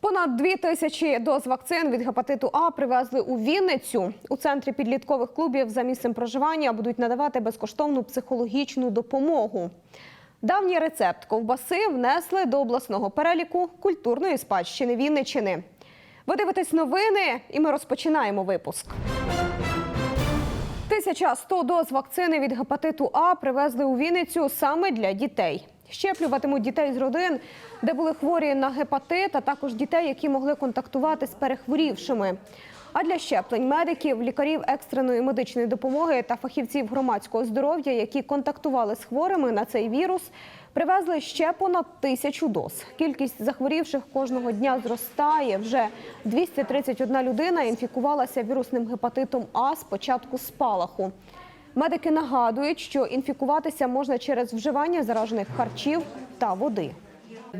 Понад дві тисячі доз вакцин від гепатиту А привезли у Вінницю. У центрі підліткових клубів за місцем проживання будуть надавати безкоштовну психологічну допомогу. Давній рецепт ковбаси внесли до обласного переліку культурної спадщини Вінничини. Ви дивитесь новини, і ми розпочинаємо випуск. 1100 доз вакцини від гепатиту А привезли у Вінницю саме для дітей. Щеплюватимуть дітей з родин, де були хворі на гепатит, а також дітей, які могли контактувати з перехворівшими. А для щеплень медиків, лікарів екстреної медичної допомоги та фахівців громадського здоров'я, які контактували з хворими на цей вірус, привезли ще понад тисячу доз. Кількість захворівших кожного дня зростає. Вже 231 людина інфікувалася вірусним гепатитом А з початку спалаху. Медики нагадують, що інфікуватися можна через вживання заражених харчів та води.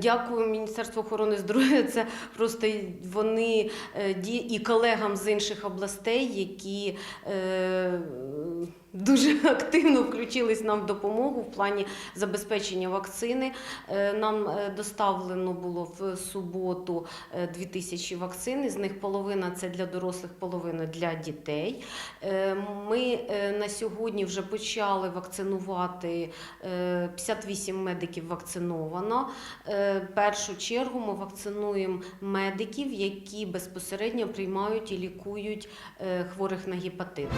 Дякую Міністерству охорони здоров'я. Це просто вони е, і колегам з інших областей, які е, дуже активно включились нам в допомогу в плані забезпечення вакцини. Е, Нам доставлено було в суботу е, 2000 вакцин. З них половина це для дорослих, половина для дітей. Ми на сьогодні вже почали вакцинувати е, 58 медиків вакциновано. Першу чергу ми вакцинуємо медиків, які безпосередньо приймають і лікують е, хворих на гепатит.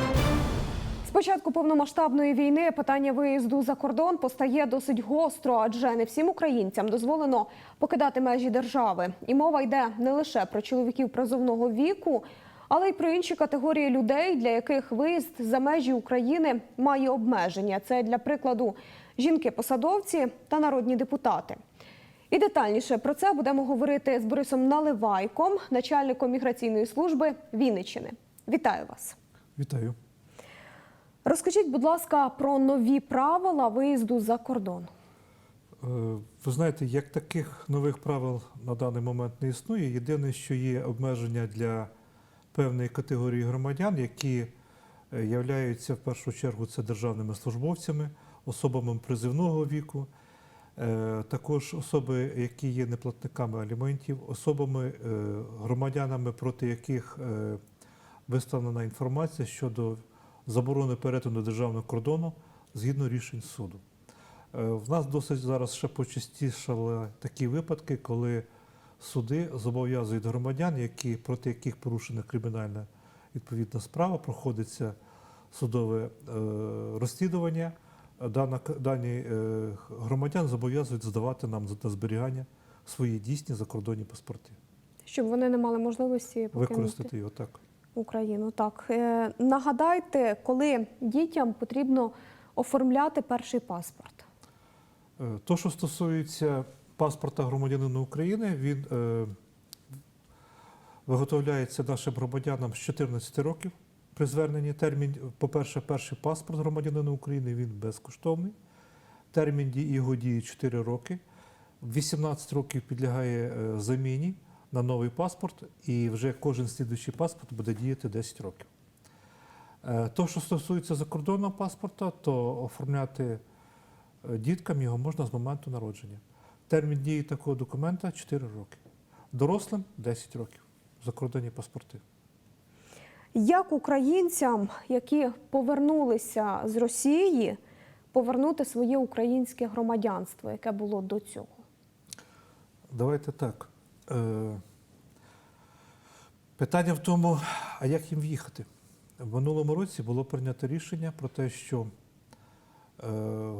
З початку повномасштабної війни питання виїзду за кордон постає досить гостро, адже не всім українцям дозволено покидати межі держави. І мова йде не лише про чоловіків призовного віку, але й про інші категорії людей, для яких виїзд за межі України має обмеження. Це для прикладу жінки-посадовці та народні депутати. І детальніше про це будемо говорити з Борисом Наливайком, начальником міграційної служби Вінниччини. Вітаю вас. Вітаю. Розкажіть, будь ласка, про нові правила виїзду за кордон. Е, Ви знаєте, як таких нових правил на даний момент не існує. Єдине, що є обмеження для певної категорії громадян, які е, являються в першу чергу це державними службовцями, особами призивного віку, також особи, які є неплатниками аліментів, особами, е, громадянами, проти яких е, виставлена інформація щодо заборони перетину державного кордону згідно рішень суду. Е, В нас досить зараз ще почастішали такі випадки, коли суди зобов'язують громадян, які, проти яких порушена кримінальна відповідна справа, проходиться судове е, розслідування. Дана, дані е, громадян зобов'язують здавати нам на зберігання свої дійсні закордонні паспорти, Щоб вони не мали можливості використати його так. Україну. Так Е, нагадайте, коли дітям потрібно оформляти перший паспорт. Е, То, що стосується паспорта громадянина України, він е, виготовляється нашим громадянам з 14 років при зверненні. Термін, по-перше, перший паспорт громадянина України він безкоштовний. Термін його дії 4 роки. 18 років підлягає е, заміні на новий паспорт, і вже кожен слідуючий паспорт буде діяти 10 років. Е, То, що стосується закордонного паспорта, то оформляти е, діткам його можна з моменту народження. Термін дії такого документа 4 роки. Дорослим 10 років. Закордонні паспорти. Як українцям, які повернулися з Росії, повернути своє українське громадянство, яке було до цього? Давайте так. Е, Питання в тому, а як їм в'їхати? В минулому році було прийнято рішення про те, що е,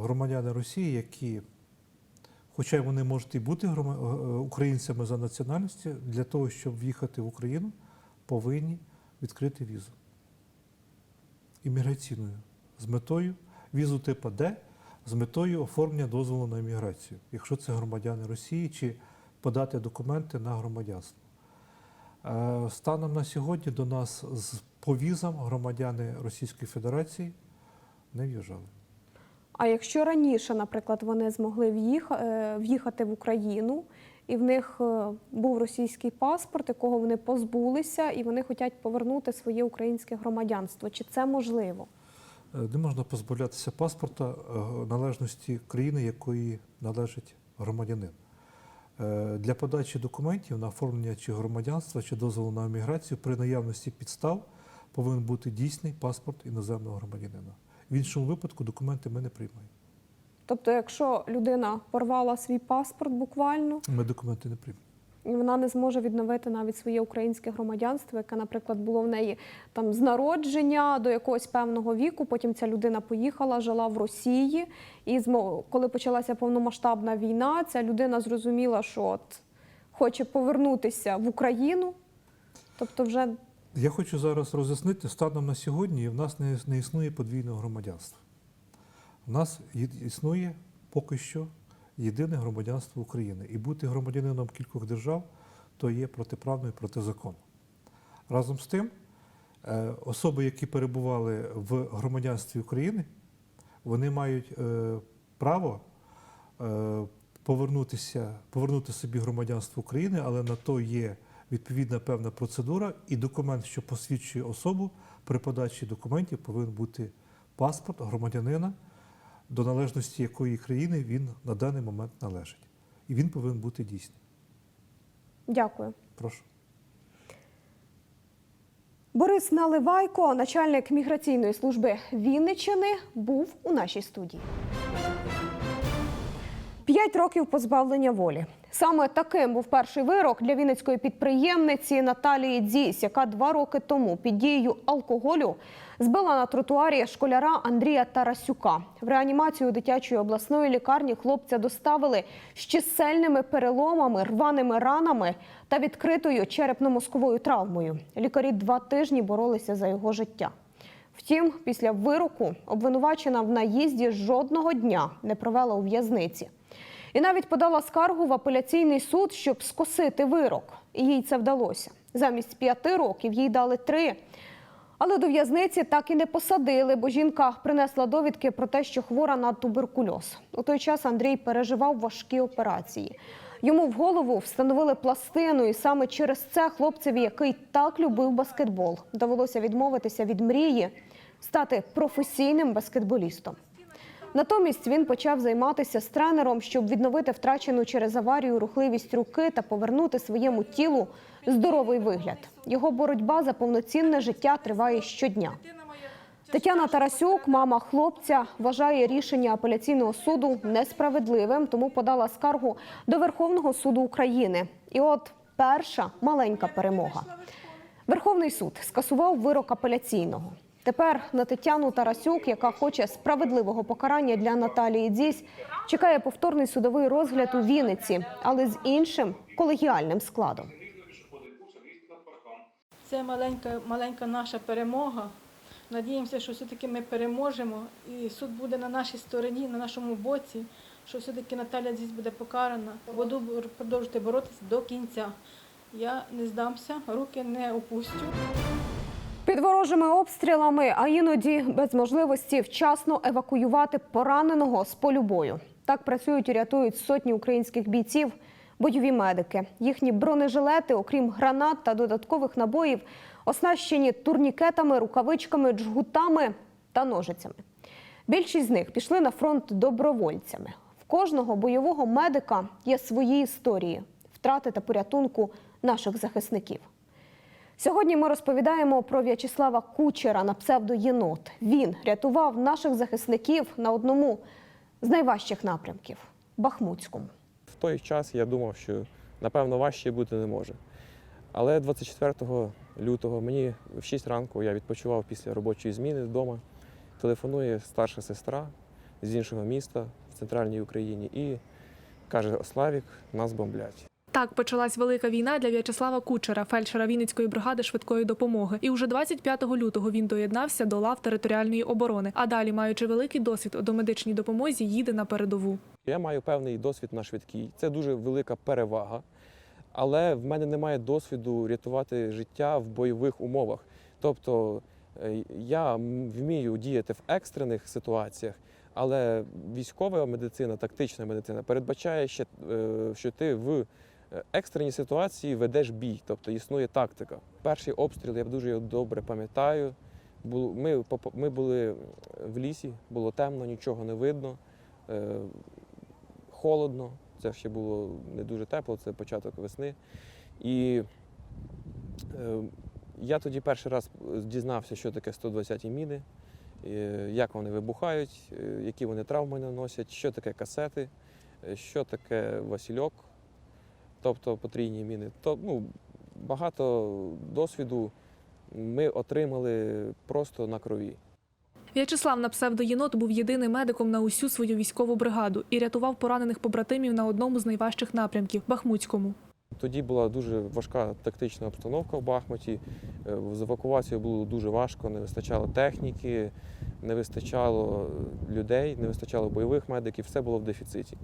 громадяни Росії, які, хоча й вони можуть і бути е, українцями за національністю, для того, щоб в'їхати в Україну, повинні відкрити візу імміграційною з метою візу типу Д з метою оформлення дозволу на імміграцію, якщо це громадяни Росії, чи подати документи на громадянство. Е, Станом на сьогодні до нас з по візам громадяни Російської Федерації не в'їжджали. А якщо раніше, наприклад, вони змогли е, в'їхати в Україну і в них е, був російський паспорт, якого вони позбулися, і вони хочуть повернути своє українське громадянство. Чи це можливо? Е, Не можна позбавлятися паспорта е, належності країни, якої належить громадянин. Для подачі документів на оформлення чи громадянства чи дозволу на еміграцію при наявності підстав повинен бути дійсний паспорт іноземного громадянина. В іншому випадку документи ми не приймаємо. Тобто, якщо людина порвала свій паспорт буквально, Ми документи не приймемо. вона не зможе відновити навіть своє українське громадянство, яке, наприклад, було в неї там з народження до якогось певного віку. Потім ця людина поїхала, жила в Росії, і коли почалася повномасштабна війна, ця людина зрозуміла, що от хоче повернутися в Україну. Тобто, вже Я хочу зараз роз'яснити, станом на сьогодні в нас не існує подвійного громадянства. У нас існує поки що єдине громадянство України. І бути громадянином кількох держав то є протиправно і протизаконно. Разом з тим, е, особи, які перебували в громадянстві України, вони мають е, право е, повернутися, повернути собі громадянство України, але на то є відповідна певна процедура, і документ, що посвідчує особу, при подачі документів повинен бути паспорт громадянина, до належності якої країни він на даний момент належить. І він повинен бути дійсним. дякую. Прошу. Борис Наливайко, начальник міграційної служби Вінниччини, був у нашій студії. П'ять років позбавлення волі. Саме таким був перший вирок для вінницької підприємниці Наталії Дзісь, яка два роки тому під дією алкоголю збила на тротуарі школяра Андрія Тарасюка. В реанімацію дитячої обласної лікарні хлопця доставили з чисельними переломами, рваними ранами та відкритою черепно-мозковою травмою. Лікарі два тижні боролися за його життя. Втім, після вироку обвинувачена в наїзді жодного дня не провела у в'язниці. І навіть подала скаргу в апеляційний суд, щоб скосити вирок. І їй це вдалося. Замість п'яти років їй дали три. Але до в'язниці так і не посадили, бо жінка принесла довідки про те, що хвора на туберкульоз. У той час Андрій переживав важкі операції. Йому в голову встановили пластину, і саме через це хлопцеві, який так любив баскетбол, довелося відмовитися від мрії стати професійним баскетболістом. Натомість він почав займатися з тренером, щоб відновити втрачену через аварію рухливість руки та повернути своєму тілу здоровий вигляд. Його боротьба за повноцінне життя триває щодня. Тетяна Тарасюк, мама хлопця, вважає рішення апеляційного суду несправедливим, тому подала скаргу до Верховного суду України. І от перша маленька перемога. Верховний суд скасував вирок апеляційного. Тепер на Тетяну Тарасюк, яка хоче справедливого покарання для Наталії Дзісь, чекає повторний судовий розгляд у Вінниці, але з іншим колегіальним складом. Це маленька, маленька наша перемога. Надіємося, що все-таки ми переможемо, і суд буде на нашій стороні, на нашому боці, що все-таки Наталя здесь буде покарана. Буду продовжувати боротися до кінця. Я не здамся, руки не опустю. Під ворожими обстрілами, а іноді без можливості вчасно евакуювати пораненого з полю бою. Так працюють і рятують сотні українських бійців, бойові медики. Їхні бронежилети, окрім гранат та додаткових набоїв, оснащені турнікетами, рукавичками, джгутами та ножицями. Більшість з них пішли на фронт добровольцями. В кожного бойового медика є свої історії втрати та порятунку наших захисників. Сьогодні ми розповідаємо про В'ячеслава Кучера на псевдо Єнот. Він рятував наших захисників на одному з найважчих напрямків Бахмутському. Той час я думав, що напевно важче бути не може. Але 24 лютого мені в 6 ранку я відпочивав після робочої зміни вдома. Телефонує старша сестра з іншого міста в центральній Україні і каже: Славік, нас бомблять. Так почалась велика війна для В'ячеслава Кучера, фельдшера Вінницької бригади швидкої допомоги. І уже 25 лютого він доєднався до лав територіальної оборони. А далі, маючи великий досвід у домедичній допомозі, їде на передову. Я маю певний досвід на швидкій. Це дуже велика перевага. Але в мене немає досвіду рятувати життя в бойових умовах. Тобто е, я вмію діяти в екстрених ситуаціях, але військова медицина, тактична медицина передбачає ще, е, що ти в Е, Екстрені ситуації ведеш бій, тобто існує тактика. Перший обстріл я дуже його добре пам'ятаю. Ми, були в лісі, було темно, нічого не видно, холодно. Це ще було не дуже тепло, це початок весни. І е, я тоді перший раз дізнався, що таке 120-ті міни, е, як вони вибухають, е, які вони травми наносять, що таке касети, що таке Васильок, тобто потрійні міни. То, ну, багато досвіду ми отримали просто на крові. В'ячеслав на псевдоєнот був єдиним медиком на усю свою військову бригаду і рятував поранених побратимів на одному з найважчих напрямків Бахмутському. Тоді була дуже важка тактична обстановка в Бахмуті. Е, З евакуацією було дуже важко, не вистачало техніки, не вистачало людей, не вистачало бойових медиків, все було в дефіциті.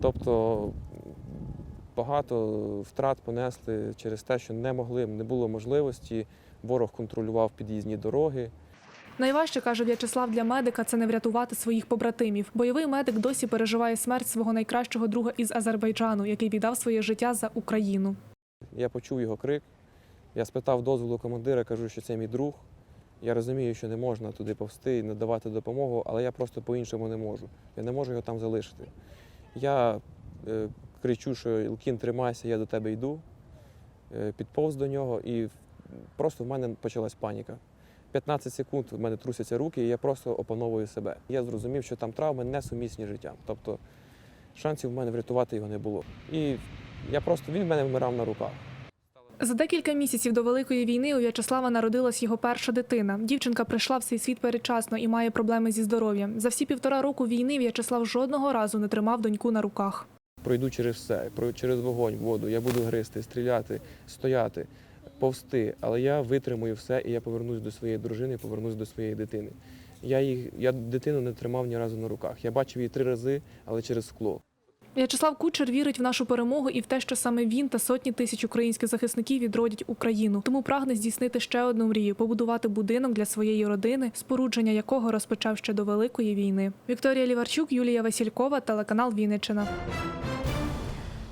Тобто багато втрат понесли через те, що не могли, не було можливості. Ворог контролював під'їзні дороги. Найважче, каже В'ячеслав, для медика це не врятувати своїх побратимів. Бойовий медик досі переживає смерть свого найкращого друга із Азербайджану, який віддав своє життя за Україну. Я почув його крик. Я спитав дозволу командира, кажу, що це мій друг. Я розумію, що не можна туди повсти і надавати допомогу, але я просто по-іншому не можу. Я не можу його там залишити. Я е, кричу, що Ілкін, тримайся, я до тебе йду. Е, підповз до нього, і просто в мене почалась паніка. 15 секунд в мене трусяться руки, і я просто опановую себе. Я зрозумів, що там травми несумісні життям. Тобто шансів в мене врятувати його не було. І я просто він в мене вмирав на руках. За декілька місяців до великої війни у В'ячеслава народилась його перша дитина. Дівчинка прийшла в цей світ передчасно і має проблеми зі здоров'ям. За всі півтора року війни В'ячеслав жодного разу не тримав доньку на руках. Пройду через все, через вогонь, воду. Я буду гризти, стріляти, стояти, повсти. Але я витримую все і я повернусь до своєї дружини, повернусь до своєї дитини. Я їх, я дитину не тримав ні разу на руках. Я бачив її три рази, але через скло. В'ячеслав Кучер вірить в нашу перемогу і в те, що саме він та сотні тисяч українських захисників відродять Україну. Тому прагне здійснити ще одну мрію побудувати будинок для своєї родини, спорудження якого розпочав ще до великої війни. Вікторія Ліварчук, Юлія Василькова, телеканал Вінниччина.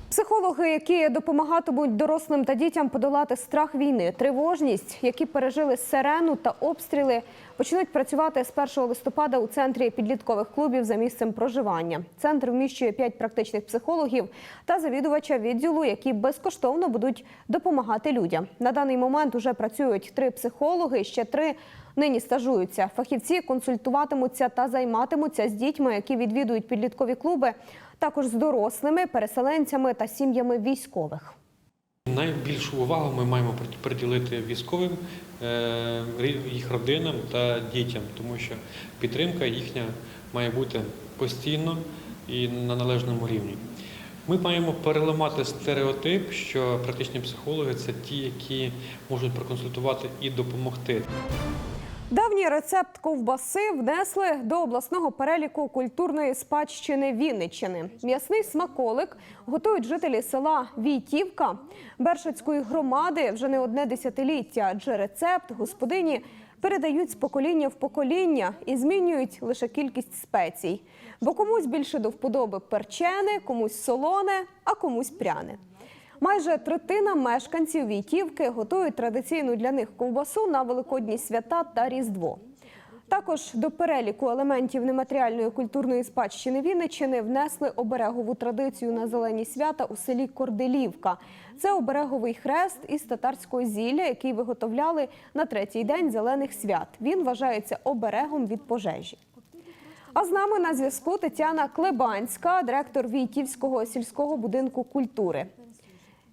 Психологи, які допомагатимуть дорослим та дітям подолати страх війни, тривожність, які пережили сирену та обстріли, почнуть працювати з 1 листопада у центрі підліткових клубів за місцем проживання. Центр вміщує 5 практичних психологів та завідувача відділу, які безкоштовно будуть допомагати людям. На даний момент уже працюють три психологи, ще три нині стажуються. Фахівці консультуватимуться та займатимуться з дітьми, які відвідують підліткові клуби, також з дорослими, переселенцями та сім'ями військових. Найбільшу увагу ми маємо приділити військовим, е, їх родинам та дітям, тому що підтримка їхня має бути постійно і на належному рівні. Ми маємо переламати стереотип, що практичні психологи це ті, які можуть проконсультувати і допомогти. Давній рецепт ковбаси внесли до обласного переліку культурної спадщини Вінниччини. М'ясний смаколик готують жителі села Війтівка Бершацької громади вже не одне десятиліття, адже рецепт господині передають з покоління в покоління і змінюють лише кількість спецій. Бо комусь більше до вподоби перчене, комусь солоне, а комусь пряне. Майже третина мешканців Війтівки готують традиційну для них ковбасу на великодні свята та Різдво. Також до переліку елементів нематеріальної культурної спадщини Вінниччини внесли оберегову традицію на зелені свята у селі Корделівка. Це обереговий хрест із татарського зілля, який виготовляли на третій день зелених свят. Він вважається оберегом від пожежі. А з нами на зв'язку Тетяна Клебанська, директор Війтівського сільського будинку культури.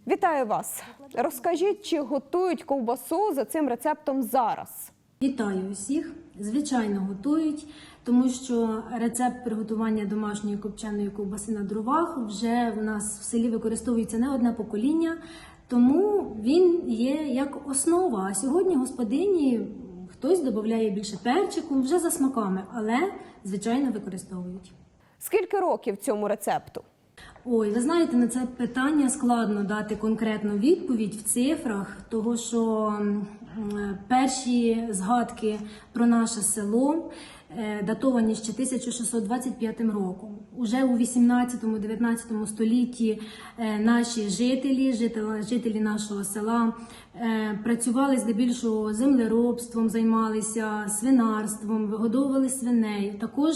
Вітаю вас! Розкажіть, чи готують ковбасу за цим рецептом зараз? Вітаю усіх! Звичайно, готують, тому що рецепт приготування домашньої копченої ковбаси на дровах вже в нас в селі використовується не одне покоління, тому він є як основа. А сьогодні господині хтось додає більше перчику вже за смаками, але звичайно використовують. Скільки років цьому рецепту? Ой, ви знаєте, на це питання складно дати конкретну відповідь в цифрах, того що м, перші згадки про наше село е, датовані ще 1625 роком. Уже у 18-19 столітті е, наші жителі, жителі, нашого села е, працювали здебільшого землеробством, займалися свинарством, вигодовували свиней. Також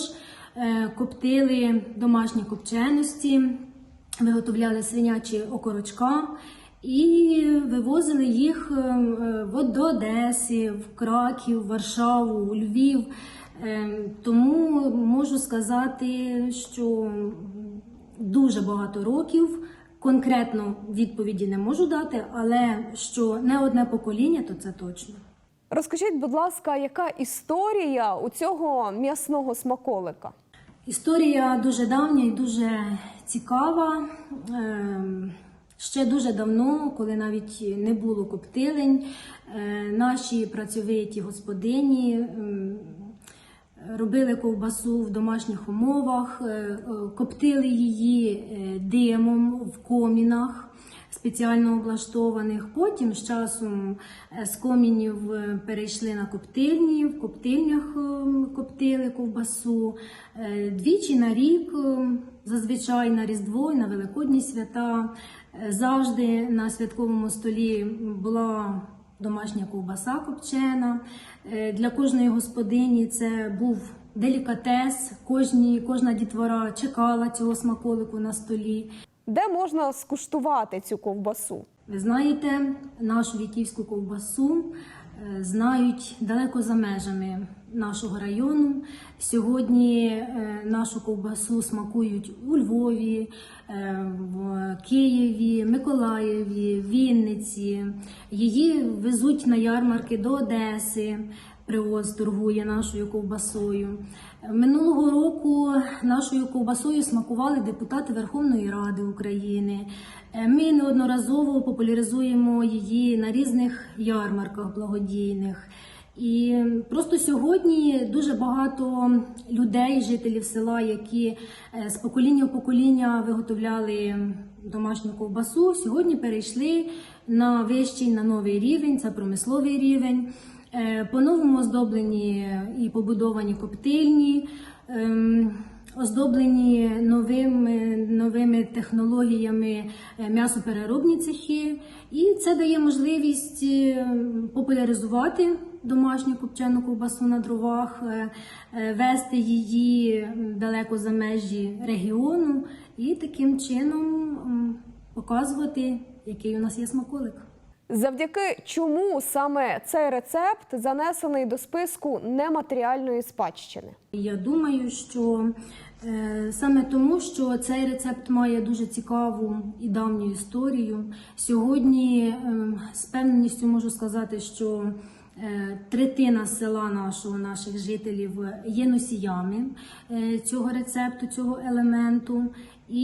е, коптили домашні копченості, виготовляли свинячі окорочка і вивозили їх е, е, до Одеси, в Краків, Варшаву, Львів. Е, Тому можу сказати, що дуже багато років. Конкретно відповіді не можу дати, але що не одне покоління, то це точно. Розкажіть, будь ласка, яка історія у цього м'ясного смаколика? Історія дуже давня і дуже цікава. Ем, Ще дуже давно, коли навіть не було коптилень, е, наші працьовиті господині ем, робили ковбасу в домашніх умовах, е, е, коптили її димом в комінах спеціально облаштованих. Потім з часом е, з комінів е, перейшли на коптильні, в коптильнях е, коптили ковбасу. Двічі на рік, зазвичай на Різдво і на Великодні свята, завжди на святковому столі була домашня ковбаса копчена. Для кожної господині це був делікатес. Кожні, кожна дітвора чекала цього смаколику на столі. Де можна скуштувати цю ковбасу? Ви знаєте, нашу вітівську ковбасу е, знають далеко за межами нашого району. Сьогодні е, нашу ковбасу смакують у Львові, е, в Києві, Миколаєві, Вінниці. Її везуть на ярмарки до Одеси. Привоз торгує нашою ковбасою. Минулого року нашою ковбасою смакували депутати Верховної Ради України. Е, Ми неодноразово популяризуємо її на різних ярмарках благодійних. І просто сьогодні дуже багато людей, жителів села, які е, з покоління в покоління виготовляли домашню ковбасу, сьогодні перейшли на вищий, на новий рівень, це промисловий рівень. Е, По-новому оздоблені і побудовані коптильні, ем, оздоблені новими, новими технологіями е, м'ясопереробні цехи. І це дає можливість е, популяризувати домашню копчену ковбасу на дровах, вести її далеко за межі регіону і таким чином показувати, який у нас є смаколик. Завдяки чому саме цей рецепт занесений до списку нематеріальної спадщини? Я думаю, що е, саме тому, що цей рецепт має дуже цікаву і давню історію. Сьогодні е, з певністю можу сказати, що е, третина села нашого, наших жителів є носіями е, цього рецепту, цього елементу, і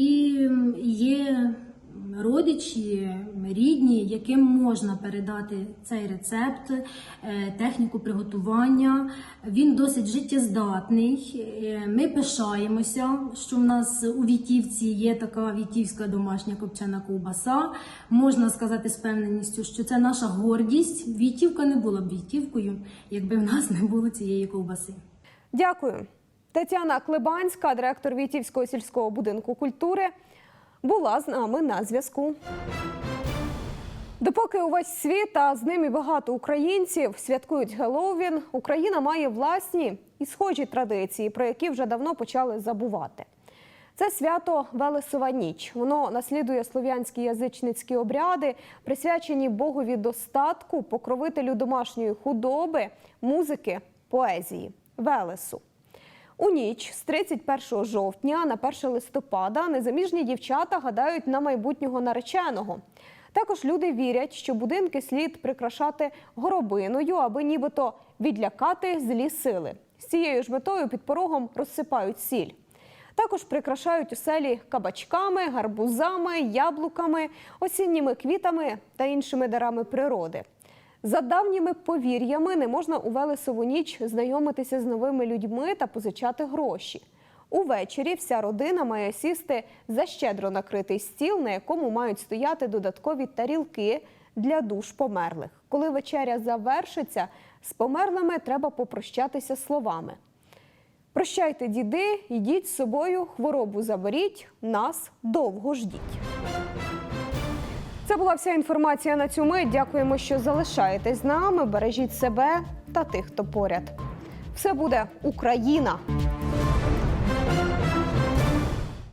є родичі, рідні, яким можна передати цей рецепт, е, техніку приготування. Він досить життєздатний. Е, Ми пишаємося, що в нас у Вітівці є така вітівська домашня копчена ковбаса. Можна сказати з певненістю, що це наша гордість. Вітівка не була б Вітівкою, якби в нас не було цієї ковбаси. Дякую. Тетяна Клебанська, директор Вітівського сільського будинку культури, була з нами на зв'язку. Допоки увесь світ, а з ним і багато українців святкують Геловін, Україна має власні і схожі традиції, про які вже давно почали забувати. Це свято Велесова ніч. Воно наслідує слов'янські язичницькі обряди, присвячені Богові достатку, покровителю домашньої худоби, музики, поезії Велесу. У ніч з 31 жовтня на 1 листопада незаміжні дівчата гадають на майбутнього нареченого. Також люди вірять, що будинки слід прикрашати горобиною, аби нібито відлякати злі сили. З цією ж метою під порогом розсипають сіль. Також прикрашають оселі кабачками, гарбузами, яблуками, осінніми квітами та іншими дарами природи. За давніми повір'ями не можна у Велесову ніч знайомитися з новими людьми та позичати гроші. Увечері вся родина має сісти за щедро накритий стіл, на якому мають стояти додаткові тарілки для душ померлих. Коли вечеря завершиться, з померлими треба попрощатися словами. Прощайте, діди, йдіть з собою, хворобу заберіть, нас довго ждіть. Це була вся інформація на цю мить. Дякуємо, що залишаєтесь з нами. Бережіть себе та тих, хто поряд. Все буде Україна!